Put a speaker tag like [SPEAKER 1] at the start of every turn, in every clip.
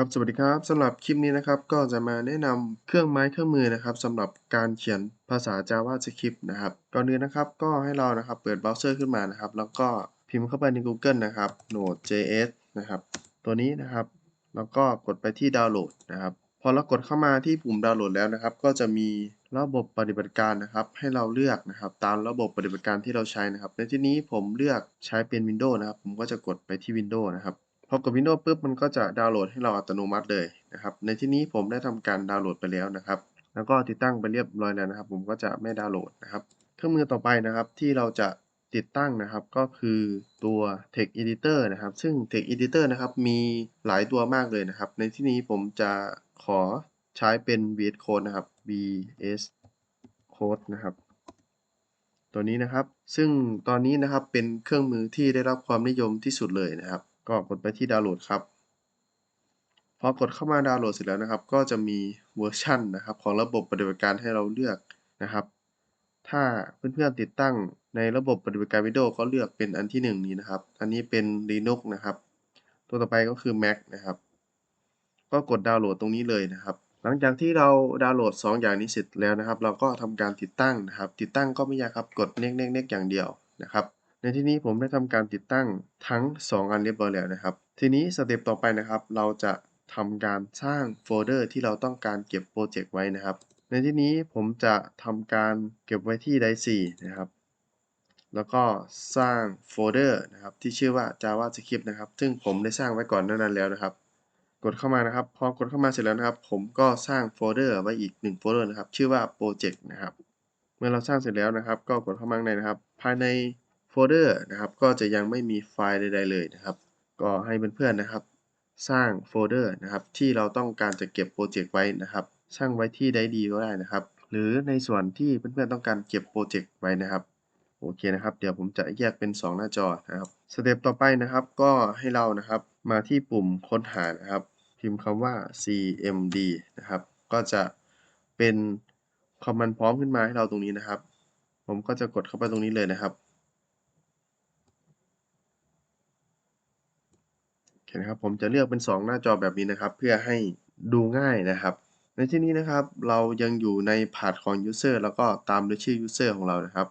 [SPEAKER 1] ครับสวัสดีครับสำหรับคลิปนี้นะครับก็จะมาแนะนำเครื่องไม้เครื่องมือนะครับสำหรับการเขียนภาษา JavaScript นะครับก่อนอื่นนะครับก็ให้เรานะครับเปิดเบราว์เซอร์ขึ้นมานะครับ แล้วก็พิมพ์เข้าไปใน Google นะครับ Node.js นะครับตัวนี้นะครับ แล้วก็กดไปที่ดาวน์โหลดนะครับพอเรากดเข้ามาที่ปุ่มดาวน์โหลดแล้วนะครับ ก็จะมีระบบปฏิบัติการนะครับ ให้เราเลือกนะครับ ตามระบบปฏิบัติการที่เราใช้นะครับ ในที่นี้ผมเลือกใช้เป็น Windows นะครับ ผมก็จะกดไปที่ Windows นะครับ พอกด Windows ปุ๊บมันก็จะดาวน์โหลดให้เราอัตโนมัติเลยนะครับ ในที่นี้ผมได้ทำการดาวน์โหลดไปแล้วนะครับ แล้วก็ติดตั้งไปเรียบร้อยแล้วนะครับ ผมก็จะไม่ดาวน์โหลดนะครับ เครื่องมือต่อไปนะครับที่เราจะติดตั้งนะครับก็คือตัว Text Editor นะครับ ซึ่ง Text Editor นะครับมีหลายตัวมากเลยนะครับ ในที่นี้ผมจะขอใช้เป็น VS Code นะครับ VS Code นะครับ ตัวนี้นะครับ ซึ่งตอนนี้นะครับเป็นเครื่องมือที่ได้รับความนิยมที่สุดเลยนะครับ ก็กดไปที่ดาวน์โหลดครับ พอกดเข้ามาดาวน์โหลดเสร็จแล้วนะครับ ก็จะมีเวอร์ชันนะครับของระบบปฏิบัติการให้เราเลือกนะครับ ถ้าเพื่อนๆติดตั้งในระบบปฏิบัติการ Windows ก็เลือกเป็นอันที่ 1 นี้นะครับ อันนี้เป็น Linux นะครับ ตัวต่อไปก็คือ Mac นะครับ ก็กดดาวน์โหลดตรงนี้เลยนะครับ หลังจากที่เราดาวน์โหลด 2 อย่างนี้เสร็จแล้วนะครับ เราก็ทำการติดตั้งนะครับ ติดตั้งก็ไม่ยากครับ กดเน็กเน็กเน็กอย่างเดียวนะครับ ในที่นี้ผมได้ทำการติดตั้งทั้ง 2 อันเรียบร้อยแล้วนะครับ ทีนี้สเต็ปต่อไปนะครับ เราจะทำการสร้างโฟลเดอร์ที่เราต้องการเก็บโปรเจกต์ไว้นะครับ ในที่นี้ผมจะทำการเก็บไว้ที่ Drive 4นะครับแล้วก็สร้างโฟลเดอร์นะครับที่ชื่อว่า JavaScript นะครับ ซึ่งผมได้สร้างไว้ก่อนหน้านั้นแล้วนะครับ กดเข้ามานะครับ พอกดเข้ามาเสร็จแล้วนะครับ ผมก็สร้างโฟลเดอร์ไว้อีก1โฟลเดอร์นะครับ ชื่อว่า Project นะครับ เมื่อเราสร้างเสร็จแล้วนะครับ ก็กดเข้ามาในนะครับ ภายใน โฟลเดอร์นะครับ ก็จะยังไม่มีไฟล์ใดๆเลยนะครับ ก็ให้เพื่อนๆนะครับ สร้างโฟลเดอร์นะครับ ที่เราต้องการจะเก็บโปรเจกต์ไว้นะครับ สร้างไว้ที่ใดดีก็ได้นะครับ หรือในส่วนที่เพื่อนๆต้องการเก็บโปรเจกต์ไว้นะครับโอเคนะครับ เดี๋ยวผมจะแยกเป็น 2 หน้าจอนะครับสเต็ปต่อไปนะครับ ก็ให้เรานะครับมาที่ปุ่มค้นหานะครับ พิมพ์คำว่า cmd นะครับ ก็จะเป็นคอมมานพร้อมขึ้นมาให้เราตรงนี้นะครับ ผมก็จะกดเข้าไปตรงนี้เลยนะครับโอเค นะครับ ผมจะเลือกเป็น 2 หน้าจอแบบนี้นะครับ เพื่อให้ดูง่ายนะครับ ในที่นี้นะครับ เรายังอยู่ในพาร์ทของ user แล้วก็ตามด้วยชื่อ user ของเรานะครับ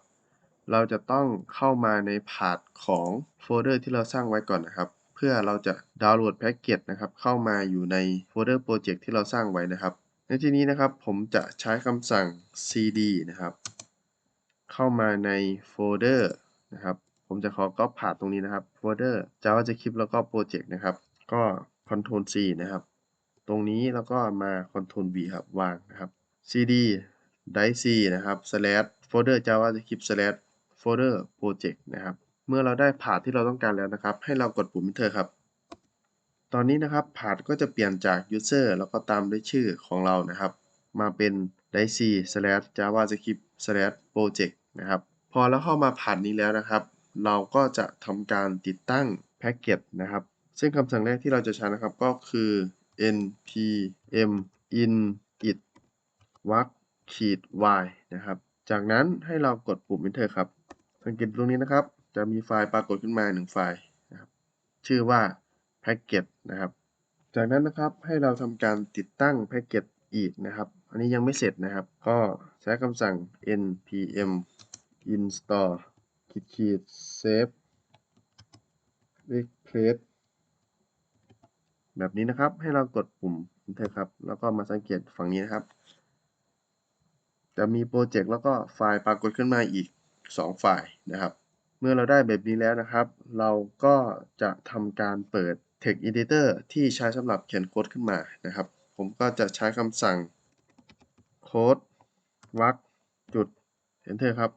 [SPEAKER 1] เราจะต้องเข้ามาในพาร์ทของโฟลเดอร์ที่เราสร้างไว้ก่อนนะครับ เพื่อเราจะดาวน์โหลดแพ็กเกจนะครับ เข้ามาอยู่ในโฟลเดอร์โปรเจกต์ที่เราสร้างไว้นะครับ ในที่นี้นะครับ ผมจะใช้คำสั่ง cd นะครับ เข้ามาในโฟลเดอร์นะครับ ผมจะขอก๊อปพาร์ทตรงนี้นะครับโฟลเดอร์ JavaScript แล้วก็โปรเจกต์นะครับ ก็ Ctrl C นะครับ ตรงนี้แล้วก็มา Ctrl V ครับวางนะครับ cd drive c นะครับ slash folder javascript slash folder project นะครับ เมื่อเราได้พาร์ทที่เราต้องการแล้วนะครับ ให้เรากดปุ่ม enter ครับ ตอนนี้นะครับพาร์ทก็จะเปลี่ยนจาก user แล้วก็ตามด้วยชื่อของเรานะครับ มาเป็น drive c slash javascript slash project นะครับ พอเราเข้ามาพาร์ทนี้แล้วนะครับ เราก็จะทำการติดตั้งแพ็กเกจนะครับ ซึ่งคำสั่งแรกที่เราจะใช้นะครับก็คือ npm init วักขีด y นะครับ จากนั้นให้เรากดปุ่ม enter ครับ สังเกตตรงนี้นะครับ จะมีไฟล์ปรากฏขึ้นมาหนึ่งไฟล์นะครับ ชื่อว่า package นะครับ จากนั้นนะครับให้เราทำการติดตั้ง package อีกนะครับ อันนี้ยังไม่เสร็จนะครับ ก็ใช้คำสั่ง npm install ขีดขีด save replace แบบนี้นะครับ ให้เรากดปุ่ม enter ครับ แล้วก็มาสังเกตฝั่งนี้นะครับ จะมีโปรเจกต์แล้วก็ไฟล์ปรากฏขึ้นมาอีก 2 ไฟล์นะครับ เมื่อเราได้แบบนี้แล้วนะครับ เราก็จะทำการเปิด Text Editor ที่ใช้สำหรับเขียนโค้ดขึ้นมานะครับ ผมก็จะใช้คำสั่งโค้ดวักจุด enter ครับ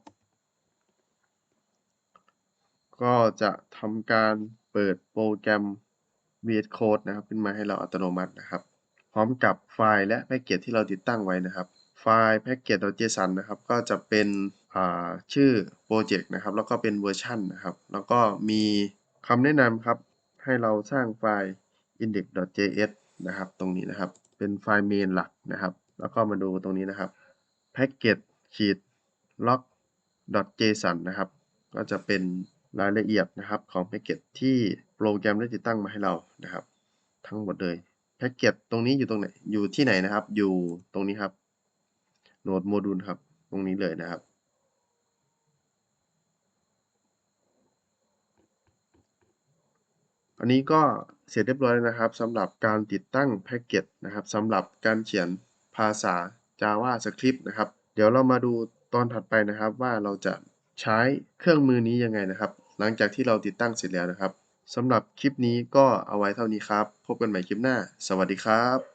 [SPEAKER 1] ก็จะทำการเปิดโปรแกรม VS Code นะครับ ขึ้นมาให้เราอัตโนมัตินะครับ พร้อมกับไฟล์และแพ็กเกจที่เราติดตั้งไว้นะครับ ไฟล์ package.json นะครับ ก็จะเป็นชื่อโปรเจกต์นะครับ แล้วก็เป็นเวอร์ชันนะครับ แล้วก็มีคำแนะนำครับ ให้เราสร้างไฟล์ index.js นะครับ ตรงนี้นะครับ เป็นไฟล์เมนหลักนะครับ แล้วก็มาดูตรงนี้นะครับ package ขีด log.json นะครับ ก็จะเป็น รายละเอียดนะครับของแพ็กเกจที่โปรแกรมได้ติดตั้งมาให้เรานะครับ ทั้งหมดเลยแพ็กเกจตรงนี้อยู่ตรงไหนอยู่ที่ไหนนะครับ อยู่ตรงนี้ครับ Node Module ครับ ตรงนี้เลยนะครับ อันนี้ก็เสร็จเรียบร้อยแล้วนะครับสำหรับการติดตั้งแพ็กเกจนะครับสำหรับการเขียนภาษา JavaScript นะครับ เดี๋ยวเรามาดูตอนถัดไปนะครับว่าเราจะใช้เครื่องมือนี้ยังไงนะครับ หลังจากที่เราติดตั้งเสร็จแล้วนะครับสำหรับคลิปนี้ก็เอาไว้เท่านี้ครับ พบกันใหม่คลิปหน้า สวัสดีครับ